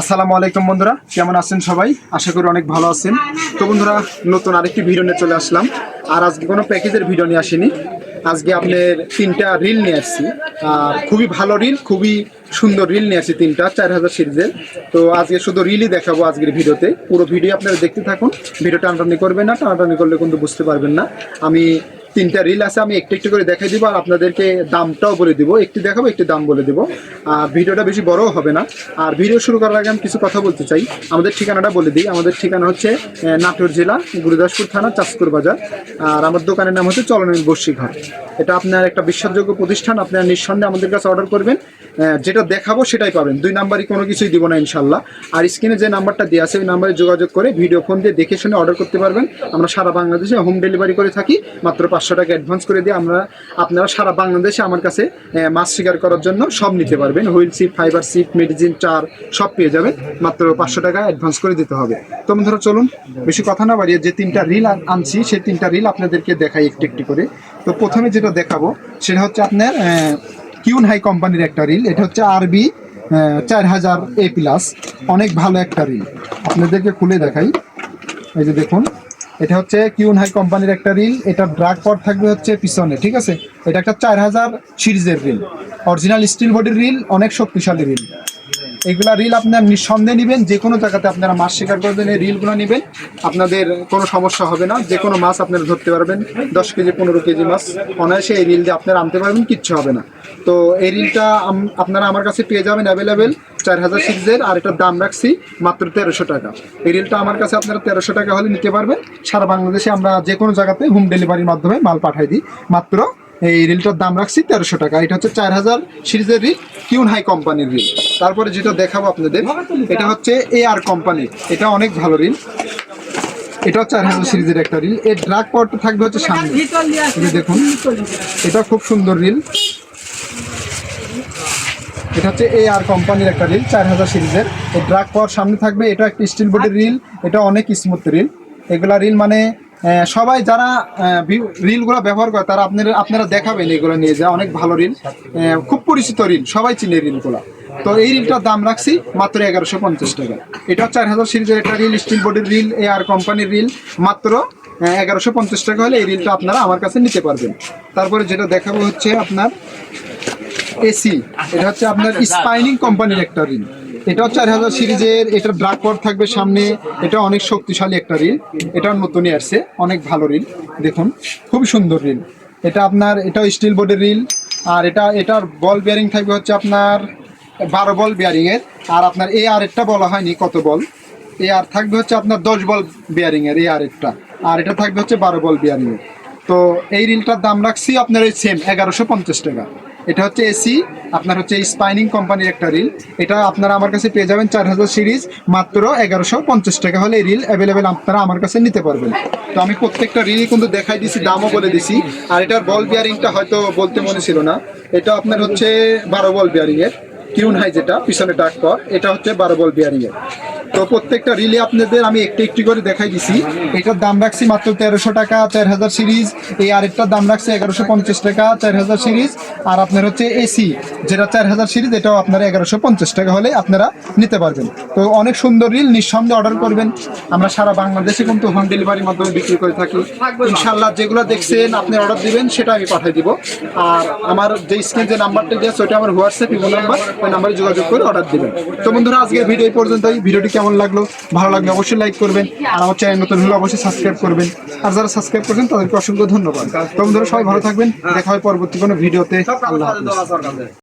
আসসালামু আলাইকুম বন্ধুরা, কেমন আছেন সবাই? আশা করি অনেক ভালো আছেন। তো বন্ধুরা, নতুন আরেকটি ভিডিও নিয়ে চলে আসলাম। আর আজকে কোনো প্যাকেজের ভিডিও নিয়ে আসিনি। আজকে আপনার তিনটা রিল নিয়ে আসছি। আর খুবই ভালো রিল খুবই সুন্দর রিল নিয়ে আসছি তিনটা, চার হাজার সিরিজের তো আজকে শুধু রিলই দেখাবো আজকের ভিডিওতে পুরো ভিডিও আপনারা দেখতে থাকুন। ভিডিও টানাটানি করবেন না, টানাটানি করলে কিন্তু বুঝতে পারবেন না। আমি তিনটা রিল আছে, আমি একটু একটু করে দেখাই দিব আর আপনাদেরকে দামটাও বলে দিব। একটু দেখাবো, একটু দাম বলে দিব। আর ভিডিওটা বেশি বড়ও হবে না। আর ভিডিও শুরু করার আগে আমি কিছু কথা বলতে চাই। আমাদের ঠিকানাটা বলে দিই। আমাদের ঠিকানা হচ্ছে নাটোর জেলা, গুরুদাসপুর থানা চাষকুর বাজার। আর আমার দোকানের নাম হচ্ছে চলনের বর্ষিঘর এটা আপনার একটা বিশ্বাসযোগ্য প্রতিষ্ঠান, আপনারা নিঃসন্দেহে আমাদের কাছে অর্ডার করবেন। যেটা দেখাবো সেটাই পাবেন। দুই নাম্বারই কোনো কিছুই দিব না ইনশাল্লাহ আর স্ক্রিনে যে নাম্বারটা দেওয়া আছে, ওই নাম্বারে যোগাযোগ করে ভিডিও ফোন দিয়ে দেখে শুনে অর্ডার করতে পারবেন। আমরা সারা বাংলাদেশে হোম ডেলিভারি করে থাকি, মাত্র পাঁচশো টাকা অ্যাডভান্স করে দিয়ে আমরা আপনারা সারা বাংলাদেশে আমার কাছে মাছ শিকার করার জন্য সব নিতে পারবেন। হুইল সিপ ফাইবার সিপ মেডিসিন, চার, সব পেয়ে যাবেন। মাত্র পাঁচশো টাকা অ্যাডভান্স করে দিতে হবে। তো ধরো চলুন, বেশি কথা না বাড়িয়ে যে তিনটা রিল আনছি, সেই তিনটা রিল আপনাদেরকে দেখাই একটু একটু করে। তো প্রথমে যেটা দেখাবো, সেটা হচ্ছে আপনার কিউন হাই কোম্পানির একটা রিল এটা হচ্ছে আরবি চার হাজার এ প্লাস অনেক ভালো একটা রিল আপনাদেরকে খুলে দেখাই। এই যে দেখুন। এটা হচ্ছে কিউন হাই কোম্পানির একটা রিল, এটা ড্রাগ পট থাকবে হচ্ছে পিছনে, ঠিক আছে? এটা একটা চার হাজার সিরিজের রিল অরিজিনাল স্টিল বডির রিল অনেক শক্তিশালী রিল এগুলা রিল আপনার নিঃসন্দেহে নেবেন যে কোনো জায়গাতে আপনারা মাছ শিকার করবেন এই রিলগুলো নেবেন। আপনাদের কোনো সমস্যা হবে না যে কোনো মাছ আপনারা ধরতে পারবেন, দশ কেজি, পনেরো কেজি মাছ। অনায়াসে এই রিল দিয়ে আপনারা আনতে পারবেন, কিচ্ছু হবে না। তো এই রিলটা আপনারা আমার কাছে পেয়ে যাবেন অ্যাভেলেবেল চার হাজার সিরিজের আর এটার দাম রাখছি মাত্র তেরোশো টাকা। এই রিলটা আমার কাছে আপনারা তেরোশো টাকা হলে নিতে পারবেন। সারা বাংলাদেশে আমরা যে কোনো জায়গাতে হোম ডেলিভারির মাধ্যমে মাল পাঠাই দিই, মাত্র এই রিলটার দাম রাখছি তেরোশো টাকা। এটা হচ্ছে চার হাজার সিরিজের রিল, কিউন হাই কোম্পানির রিল। তারপরে যেটা দেখাবো আপনাদের, এটা হচ্ছে এ আর কোম্পানি। এটা অনেক ভালো রিল। এটাও চার হাজার সিরিজের একটা রিল। এর ড্রাগ পাওয়ারটা থাকবে হচ্ছে সামনে। দেখুন, এটা খুব সুন্দর রিল। এটা হচ্ছে এ আর কোম্পানির একটা রিল, চার হাজার সিরিজের। এই ড্রাগ পাওয়ার সামনে থাকবে। এটা একটা স্টিল বডির রিল। এটা অনেক স্মুথ রিল। এগুলা রিল মানে সবাই যারা রিলগুলো ব্যবহার করে তারা আপনারা আপনারা দেখাবেন এগুলো নিয়ে যা অনেক ভালো রিল। খুব পরিচিত রিল, সবাই চিনে রিলগুলো। তো এই রিলটার দাম রাখছি মাত্র এগারোশো পঞ্চাশ টাকা। এটা চার হাজার সিরিজের একটা রিল, স্টিল বডির রিল এ আর কোম্পানির রিল। মাত্র এগারোশো পঞ্চাশ টাকা হলে এই রিলটা আপনারা আমার কাছে নিতে পারবেন। তারপরে যেটা দেখাবো হচ্ছে আপনার এসি এটা হচ্ছে আপনার স্পাইনিং কোম্পানির একটা রিল এটা চার হাজার সিরিজের এটা পট থাকবে সামনে এটা অনেক শক্তিশালী একটা রিল এটা নতুনই আসছে অনেক ভালো রিল দেখুন খুবই সুন্দর রিল এটা আপনার এটাও স্টিল বোর্ডের রিল আর এটা এটার বল বিয়ারিং থাকবে হচ্ছে আপনার বারো বল বিয়ারিং এর আর আপনার এ আর একটা বলা হয়নি কত বল এ আর থাকবে হচ্ছে আপনার দশ বল বিয়ারিং এর এ আর একটা। আর এটা থাকবে হচ্ছে বারো বল বিয়ারিং এর। তো এই রিলটার দাম রাখছি আপনার এই সেম এগারোশো পঞ্চাশ টাকা। এটা হচ্ছে এসি আপনার হচ্ছে স্পাইনিং কোম্পানির একটা রিল এটা আপনারা আমার কাছে পেয়ে যাবেন চার হাজার সিরিজ, মাত্র এগারোশো পঞ্চাশ টাকা হলে রিল অ্যাভেলেবেল আপনারা আমার কাছে নিতে পারবেন। তো আমি প্রত্যেকটা রিলই কিন্তু দেখাই দিছি, দামও বলে দিছি। আর এটার বল বিয়ারিংটা হয়তো বলতে মনে ছিল না। এটা আপনার হচ্ছে বারো বল বিয়ারিং এর কিউন হাই যেটা, পিছনে ডাক কর এটা হচ্ছে বারো বল বিয়ারিং এর তো প্রত্যেকটা রিলে আপনাদের আমি একটু একটু করে দেখাই দিছি। এটার দাম রাখছি মাত্র তেরোশো টাকা, চার হাজার সিরিজ। এই আরেকটার দাম রাখছি এগারোশো পঞ্চাশ টাকা, চার হাজার সিরিজ। আর আপনার হচ্ছে এসি যেটা চার হাজার সিরিজ, এটাও আপনারা এগারোশো পঞ্চাশ টাকা হলে আপনারা নিতে পারবেন। তো অনেক সুন্দর রিল নিঃসন্দেহে অর্ডার করবেন। আমরা সারা বাংলাদেশে কিন্তু হোম ডেলিভারির মাধ্যমে বিক্রি করে থাকি। ইনশাল্লাহ যেগুলো দেখছেন, আপনি অর্ডার দিবেন, সেটা আমি পাঠিয়ে দিব। আর আমার যে স্ক্রিন যে নাম্বারটা দিয়েছে, ওইটা আমার হোয়াটসঅ্যাপ ইমো নাম্বার ওই নাম্বারে যোগাযোগ করে অর্ডার দিবেন। তো বন্ধুরা, আজকের ভিডিও পর্যন্ত এই ভিডিওটি কেমন লাগল? ভালো লাগলে অবশ্যই লাইক করবেন। আর আমার চ্যানেল নতুন হলে অবশ্যই সাবস্ক্রাইব করবেন। আর যারা সাবস্ক্রাইব করছেন, তাদেরকে অসংখ্য ধন্যবাদ। তখন ধরো সবাই ভালো থাকবেন। দেখা হয় পরবর্তী কোনো ভিডিওতে। আল্লাহ হাফিজ।